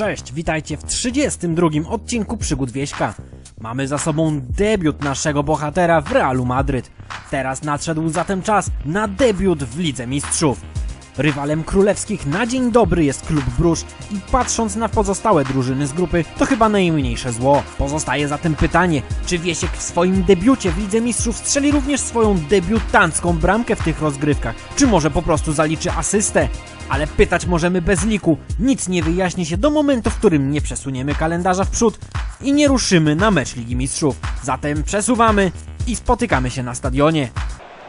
Cześć, witajcie w 32 odcinku Przygód Wieśka. Mamy za sobą debiut naszego bohatera w Realu Madryt. Teraz nadszedł zatem czas na debiut w Lidze Mistrzów. Rywalem królewskich na dzień dobry jest klub Brusz i patrząc na pozostałe drużyny z grupy, to chyba najmniejsze zło. Pozostaje zatem pytanie, czy Wiesiek w swoim debiucie w Lidze Mistrzów strzeli również swoją debiutancką bramkę w tych rozgrywkach, czy może po prostu zaliczy asystę? Ale pytać możemy bez liku, nic nie wyjaśni się do momentu, w którym nie przesuniemy kalendarza w przód i nie ruszymy na mecz Ligi Mistrzów. Zatem przesuwamy i spotykamy się na stadionie.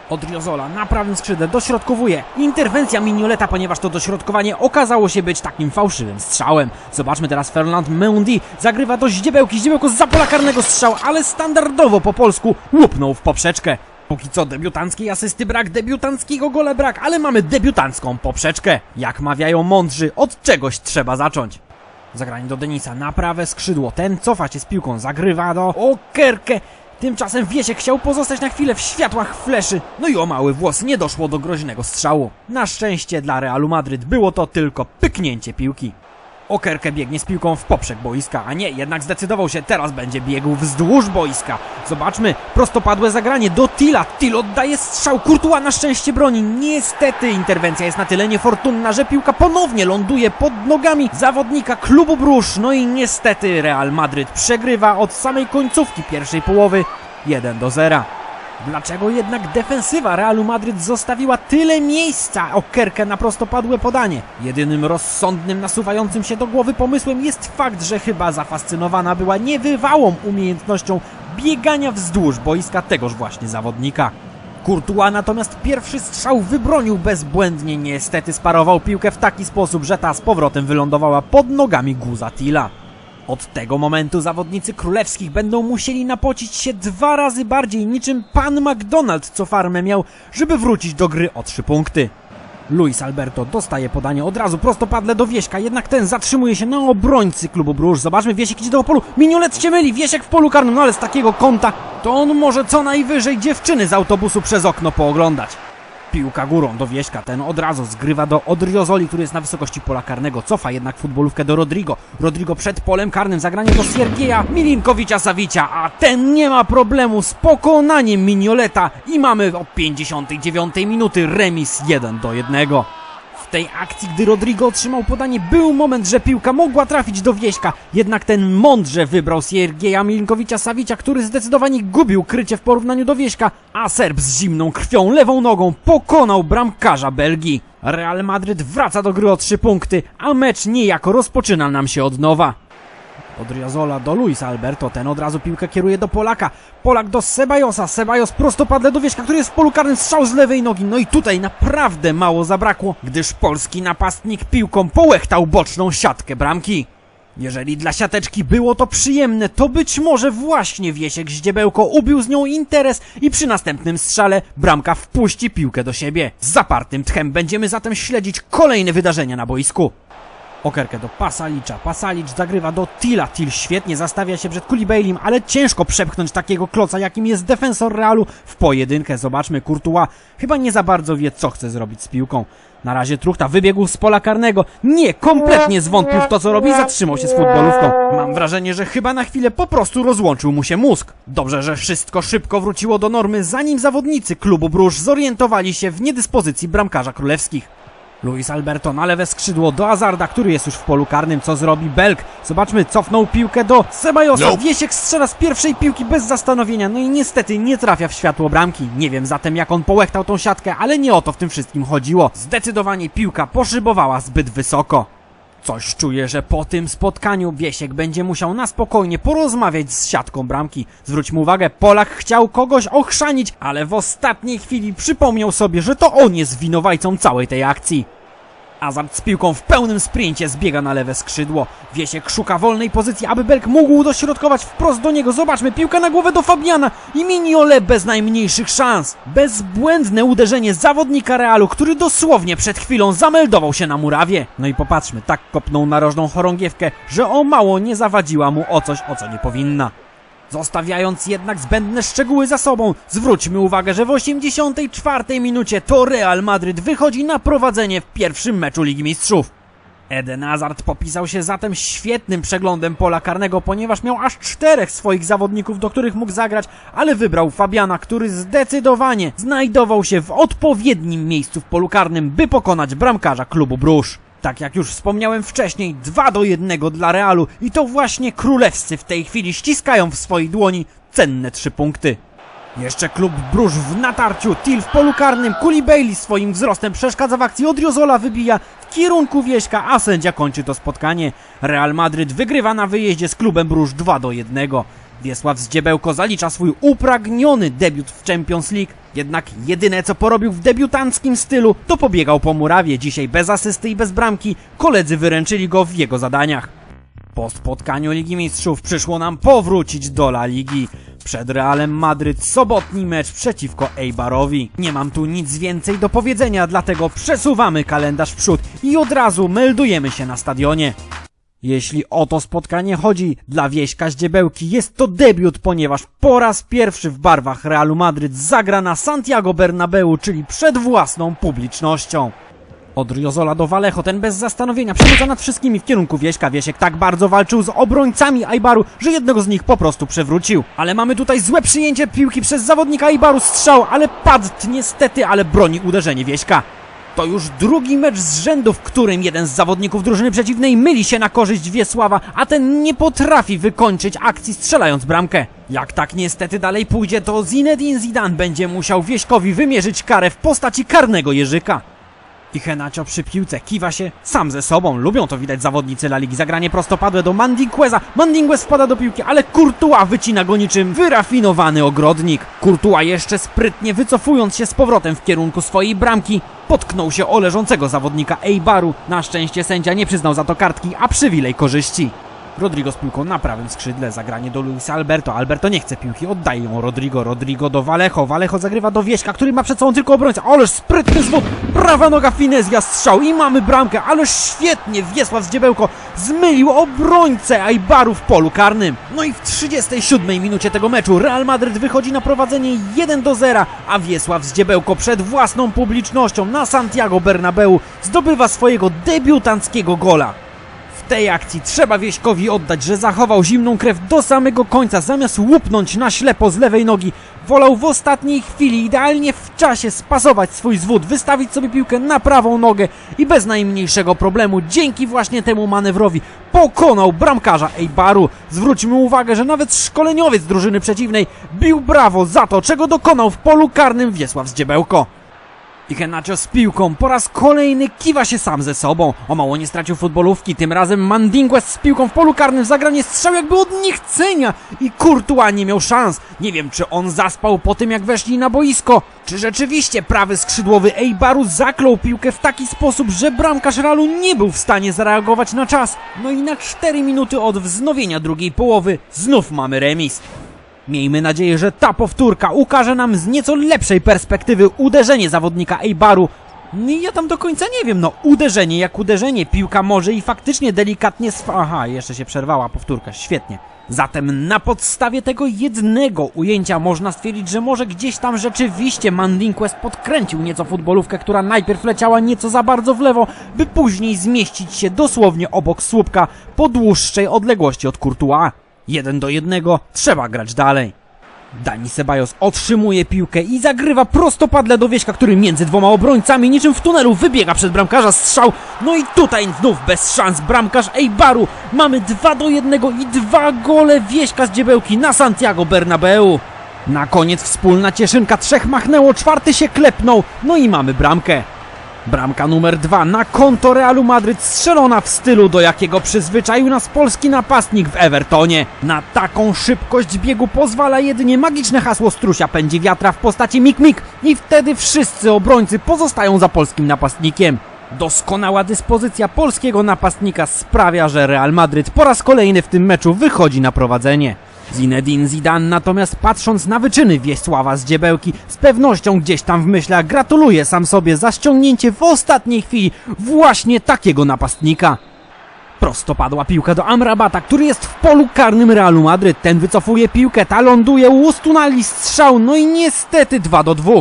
Odriozola na prawym skrzydle dośrodkowuje. Interwencja Mignoleta, ponieważ to dośrodkowanie okazało się być takim fałszywym strzałem. Zobaczmy teraz Ferland Mendy. Zagrywa do Zdziebełki. Zdziebełko z pola karnego strzał, ale standardowo po polsku łupnął w poprzeczkę. Póki co debiutanckiej asysty brak, debiutanckiego gole brak, ale mamy debiutancką poprzeczkę. Jak mawiają mądrzy, od czegoś trzeba zacząć. Zagranie do Denisa na prawe skrzydło. Ten cofa się z piłką, zagrywa do Okerkę. Tymczasem Wiesiek chciał pozostać na chwilę w światłach fleszy. No i o mały włos nie doszło do groźnego strzału. Na szczęście dla Realu Madryt było to tylko pyknięcie piłki. Okerkę biegnie z piłką w poprzek boiska, a nie, jednak zdecydował się, teraz będzie biegł wzdłuż boiska. Zobaczmy, prostopadłe zagranie do Tila. Til oddaje strzał, Kurtuła na szczęście broni. Niestety interwencja jest na tyle niefortunna, że piłka ponownie ląduje pod nogami zawodnika klubu Brusz. No i niestety Real Madryt przegrywa od samej końcówki pierwszej połowy 1 do 0. Dlaczego jednak defensywa Realu Madryt zostawiła tyle miejsca Okerkę na prostopadłe podanie? Jedynym rozsądnym nasuwającym się do głowy pomysłem jest fakt, że chyba zafascynowana była niewywałą umiejętnością biegania wzdłuż boiska tegoż właśnie zawodnika. Courtois natomiast pierwszy strzał wybronił bezbłędnie, niestety sparował piłkę w taki sposób, że ta z powrotem wylądowała pod nogami Guza Tila. Od tego momentu zawodnicy królewskich będą musieli napocić się dwa razy bardziej niczym pan McDonald, co farmę miał, żeby wrócić do gry o trzy punkty. Luis Alberto dostaje podanie od razu prostopadle do Wieśka, jednak ten zatrzymuje się na obrońcy klubu Bruż. Zobaczmy, Wiesiek idzie do polu, Miniolet się myli, Wiesiek w polu karnym, no ale z takiego kąta to on może co najwyżej dziewczyny z autobusu przez okno pooglądać. Piłka górą. Do Wieśka, ten od razu zgrywa do Odriozoli, który jest na wysokości pola karnego, cofa jednak futbolówkę do Rodrigo. Rodrigo przed polem karnym, zagranie do Siergieja Milinkowicza-Sawicia, a ten nie ma problemu z pokonaniem Mignoleta i mamy od 59 minuty remis 1 do 1. W tej akcji, gdy Rodrigo otrzymał podanie, był moment, że piłka mogła trafić do Wieśka, jednak ten mądrze wybrał Siergieja Milinkowicza-Sawicia, który zdecydowanie gubił krycie w porównaniu do Wieśka, a Serb z zimną krwią lewą nogą pokonał bramkarza Belgii. Real Madryt wraca do gry o 3 punkty, a mecz niejako rozpoczyna nam się od nowa. Od Riozola do Luisa Alberto, ten od razu piłkę kieruje do Polaka. Polak do Sebajosa, Sebajos prostopadle do Wieśka, który jest w polu karnym, strzał z lewej nogi. No i tutaj naprawdę mało zabrakło, gdyż polski napastnik piłką połechtał boczną siatkę bramki. Jeżeli dla siateczki było to przyjemne, to być może właśnie Wiesiek Zdziebełko ubił z nią interes i przy następnym strzale bramka wpuści piłkę do siebie. Z zapartym tchem będziemy zatem śledzić kolejne wydarzenia na boisku. Okerkę do Pasalicza. Pasalicz zagrywa do Tila. Til świetnie zastawia się przed Kulibejlim, ale ciężko przepchnąć takiego kloca, jakim jest defensor Realu w pojedynkę. Zobaczmy, Courtois chyba nie za bardzo wie, co chce zrobić z piłką. Na razie Truchta wybiegł z pola karnego. Nie, kompletnie zwątpił w to, co robi zatrzymał się z futbolówką. Mam wrażenie, że chyba na chwilę po prostu rozłączył mu się mózg. Dobrze, że wszystko szybko wróciło do normy, zanim zawodnicy klubu Bruż zorientowali się w niedyspozycji bramkarza królewskich. Luis Alberto na lewe skrzydło do Azarda, który jest już w polu karnym. Co zrobi Belk? Zobaczmy, cofnął piłkę do Sebajosa. Nope. Wiesiek strzela z pierwszej piłki bez zastanowienia. No i niestety nie trafia w światło bramki. Nie wiem zatem jak on połechtał tą siatkę, ale nie o to w tym wszystkim chodziło. Zdecydowanie piłka poszybowała zbyt wysoko. Coś czuję, że po tym spotkaniu Wiesiek będzie musiał na spokojnie porozmawiać z siatką bramki. Zwróćmy uwagę, Polak chciał kogoś ochrzanić, ale w ostatniej chwili przypomniał sobie, że to on jest winowajcą całej tej akcji. Azard z piłką w pełnym sprincie zbiega na lewe skrzydło. Wiesiek szuka wolnej pozycji, aby Belk mógł dośrodkować wprost do niego. Zobaczmy, piłka na głowę do Fabiana i Miniole bez najmniejszych szans. Bezbłędne uderzenie zawodnika Realu, który dosłownie przed chwilą zameldował się na murawie. No i popatrzmy, tak kopnął narożną chorągiewkę, że o mało nie zawadziła mu o coś, o co nie powinna. Zostawiając jednak zbędne szczegóły za sobą, zwróćmy uwagę, że w 84 minucie to Real Madryt wychodzi na prowadzenie w pierwszym meczu Ligi Mistrzów. Eden Hazard popisał się zatem świetnym przeglądem pola karnego, ponieważ miał aż czterech swoich zawodników, do których mógł zagrać, ale wybrał Fabiana, który zdecydowanie znajdował się w odpowiednim miejscu w polu karnym, by pokonać bramkarza klubu Brusz. Tak jak już wspomniałem wcześniej, 2 do 1 dla Realu i to właśnie królewscy w tej chwili ściskają w swojej dłoni cenne trzy punkty. Jeszcze klub Bruż w natarciu, Til w polu karnym, Kuli Bailey swoim wzrostem przeszkadza w akcji, Odriozola wybija w kierunku Wieśka, a sędzia kończy to spotkanie. Real Madryt wygrywa na wyjeździe z klubem Bruż 2 do 1. Wiesław Zdziebełko zalicza swój upragniony debiut w Champions League, jednak jedyne co porobił w debiutanckim stylu to pobiegał po murawie, dzisiaj bez asysty i bez bramki, koledzy wyręczyli go w jego zadaniach. Po spotkaniu Ligi Mistrzów przyszło nam powrócić do La Ligi. Przed Realem Madryt sobotni mecz przeciwko Eibarowi. Nie mam tu nic więcej do powiedzenia, dlatego przesuwamy kalendarz w przód i od razu meldujemy się na stadionie. Jeśli o to spotkanie chodzi, dla Wieśka Zdziebełki jest to debiut, ponieważ po raz pierwszy w barwach Realu Madryt zagra na Santiago Bernabeu, czyli przed własną publicznością. Od Riozola do Walecho, ten bez zastanowienia przerzuca nad wszystkimi w kierunku Wieśka. Wiesiek tak bardzo walczył z obrońcami Ajbaru, że jednego z nich po prostu przewrócił. Ale mamy tutaj złe przyjęcie piłki przez zawodnika Ajbaru, strzał, ale padł niestety, ale broni uderzenie Wieśka. To już drugi mecz z rzędu, w którym jeden z zawodników drużyny przeciwnej myli się na korzyść Wiesława, a ten nie potrafi wykończyć akcji strzelając bramkę. Jak tak niestety dalej pójdzie, to Zinedine Zidane będzie musiał Wieśkowi wymierzyć karę w postaci karnego Jerzyka. I Henacio przy piłce kiwa się sam ze sobą. Lubią to widać zawodnicy La Ligi. Zagranie prostopadłe do Mandingueza. Mandinguez wpada do piłki, ale Courtois wycina go niczym wyrafinowany ogrodnik. Courtois jeszcze sprytnie wycofując się z powrotem w kierunku swojej bramki, potknął się o leżącego zawodnika Eibaru. Na szczęście sędzia nie przyznał za to kartki, a przywilej korzyści. Rodrigo z piłką na prawym skrzydle, zagranie do Luisa Alberto. Alberto nie chce piłki, oddaje ją Rodrigo. Rodrigo do Vallejo. Vallejo zagrywa do Wieśka, który ma przed sobą tylko obrońcę. Ależ sprytny zwód, prawa noga Finezja, strzał i mamy bramkę. Ależ świetnie Wiesław Zdziebełko zmylił obrońcę Ajbaru w polu karnym. No i w 37 minucie tego meczu Real Madryt wychodzi na prowadzenie 1 do 0, a Wiesław Zdziebełko przed własną publicznością na Santiago Bernabeu zdobywa swojego debiutanckiego gola. Tej akcji trzeba Wieśkowi oddać, że zachował zimną krew do samego końca, zamiast łupnąć na ślepo z lewej nogi. Wolał w ostatniej chwili, idealnie w czasie spasować swój zwód, wystawić sobie piłkę na prawą nogę i bez najmniejszego problemu, dzięki właśnie temu manewrowi, pokonał bramkarza Eibaru. Zwróćmy uwagę, że nawet szkoleniowiec drużyny przeciwnej bił brawo za to, czego dokonał w polu karnym Wiesław Zdziebełko. I Henacio z piłką po raz kolejny kiwa się sam ze sobą. O mało nie stracił futbolówki, tym razem Mandinguez z piłką w polu karnym zagranie strzał jakby od niechcenia i Courtois nie miał szans. Nie wiem, czy on zaspał po tym jak weszli na boisko, czy rzeczywiście prawy skrzydłowy Eibaru zaklął piłkę w taki sposób, że bramkarz Realu nie był w stanie zareagować na czas. No i na 4 minuty od wznowienia drugiej połowy znów mamy remis. Miejmy nadzieję, że ta powtórka ukaże nam z nieco lepszej perspektywy uderzenie zawodnika Eibaru. Ja tam do końca nie wiem, no uderzenie jak uderzenie, piłka może i faktycznie delikatnie swa... Aha, jeszcze się przerwała powtórka, świetnie. Zatem na podstawie tego jednego ujęcia można stwierdzić, że może gdzieś tam rzeczywiście Mandinquest podkręcił nieco futbolówkę, która najpierw leciała nieco za bardzo w lewo, by później zmieścić się dosłownie obok słupka po dłuższej odległości od Courtois. Jeden do jednego, trzeba grać dalej. Dani Sebajos otrzymuje piłkę i zagrywa prostopadle do Wieśka, który między dwoma obrońcami niczym w tunelu wybiega przed bramkarza strzał. No i tutaj znów bez szans bramkarz Eibaru. Mamy 2 do 1 i dwa gole Wieśka z dziebełki na Santiago Bernabeu. Na koniec wspólna cieszynka, trzech machnęło, czwarty się klepnął, no i mamy bramkę. Bramka numer dwa na konto Realu Madryt strzelona w stylu, do jakiego przyzwyczaił nas polski napastnik w Evertonie. Na taką szybkość biegu pozwala jedynie magiczne hasło strusia pędzi wiatra w postaci Mik-Mik i wtedy wszyscy obrońcy pozostają za polskim napastnikiem. Doskonała dyspozycja polskiego napastnika sprawia, że Real Madryt po raz kolejny w tym meczu wychodzi na prowadzenie. Zinedine Zidane natomiast patrząc na wyczyny Wiesława z dziebełki z pewnością gdzieś tam w myślach gratuluje sam sobie za ściągnięcie w ostatniej chwili właśnie takiego napastnika. Prosto padła piłka do Amrabata, który jest w polu karnym Realu Madryt. Ten wycofuje piłkę, ta ląduje u Ustunali strzał, no i niestety 2 do 2.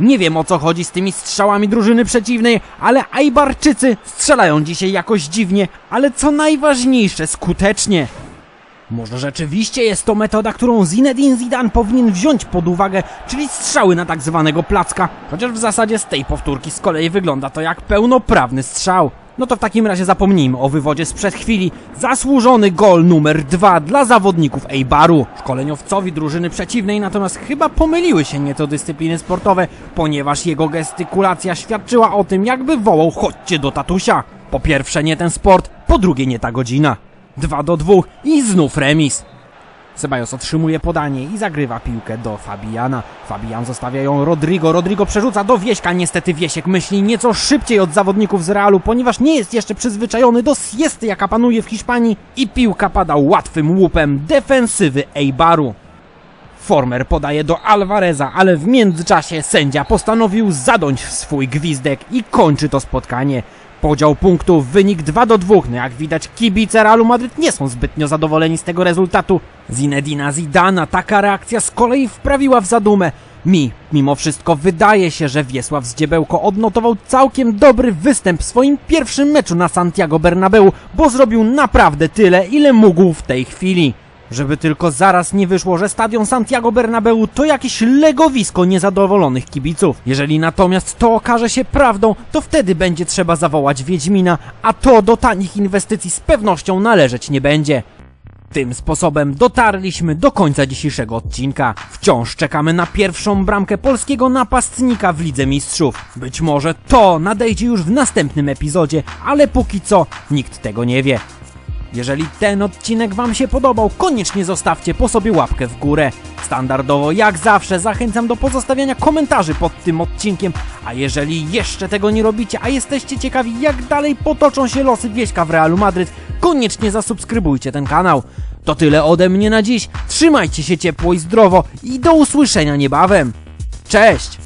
Nie wiem o co chodzi z tymi strzałami drużyny przeciwnej, ale Ajbarczycy strzelają dzisiaj jakoś dziwnie, ale co najważniejsze, skutecznie. Może rzeczywiście jest to metoda, którą Zinedine Zidane powinien wziąć pod uwagę, czyli strzały na tak zwanego placka, chociaż w zasadzie z tej powtórki z kolei wygląda to jak pełnoprawny strzał. No to w takim razie zapomnijmy o wywodzie sprzed chwili. Zasłużony gol numer dwa dla zawodników Eibaru. Szkoleniowcowi drużyny przeciwnej natomiast chyba pomyliły się nieco dyscypliny sportowe, ponieważ jego gestykulacja świadczyła o tym, jakby wołał chodźcie do tatusia. Po pierwsze nie ten sport, po drugie nie ta godzina. 2 do 2 i znów remis. Sebajos otrzymuje podanie i zagrywa piłkę do Fabiana. Fabian zostawia ją Rodrigo. Rodrigo przerzuca do Wieśka. Niestety Wiesiek myśli nieco szybciej od zawodników z Realu, ponieważ nie jest jeszcze przyzwyczajony do siesty, jaka panuje w Hiszpanii i piłka pada łatwym łupem defensywy Eibaru. Former podaje do Alvareza, ale w międzyczasie sędzia postanowił zadąć w swój gwizdek i kończy to spotkanie. Podział punktów, wynik 2 do 2. No jak widać, kibice Realu Madryt nie są zbytnio zadowoleni z tego rezultatu. Zinedina Zidana taka reakcja z kolei wprawiła w zadumę. Mi, mimo wszystko, wydaje się, że Wiesław Zdziebełko odnotował całkiem dobry występ w swoim pierwszym meczu na Santiago Bernabeu, bo zrobił naprawdę tyle, ile mógł w tej chwili. Żeby tylko zaraz nie wyszło, że stadion Santiago Bernabeu to jakieś legowisko niezadowolonych kibiców. Jeżeli natomiast to okaże się prawdą, to wtedy będzie trzeba zawołać Wiedźmina, a to do tanich inwestycji z pewnością należeć nie będzie. Tym sposobem dotarliśmy do końca dzisiejszego odcinka. Wciąż czekamy na pierwszą bramkę polskiego napastnika w Lidze Mistrzów. Być może to nadejdzie już w następnym epizodzie, ale póki co nikt tego nie wie. Jeżeli ten odcinek Wam się podobał, koniecznie zostawcie po sobie łapkę w górę. Standardowo, jak zawsze, zachęcam do pozostawiania komentarzy pod tym odcinkiem, a jeżeli jeszcze tego nie robicie, a jesteście ciekawi, jak dalej potoczą się losy Wieśka w Realu Madryt, koniecznie zasubskrybujcie ten kanał. To tyle ode mnie na dziś, trzymajcie się ciepło i zdrowo i do usłyszenia niebawem. Cześć!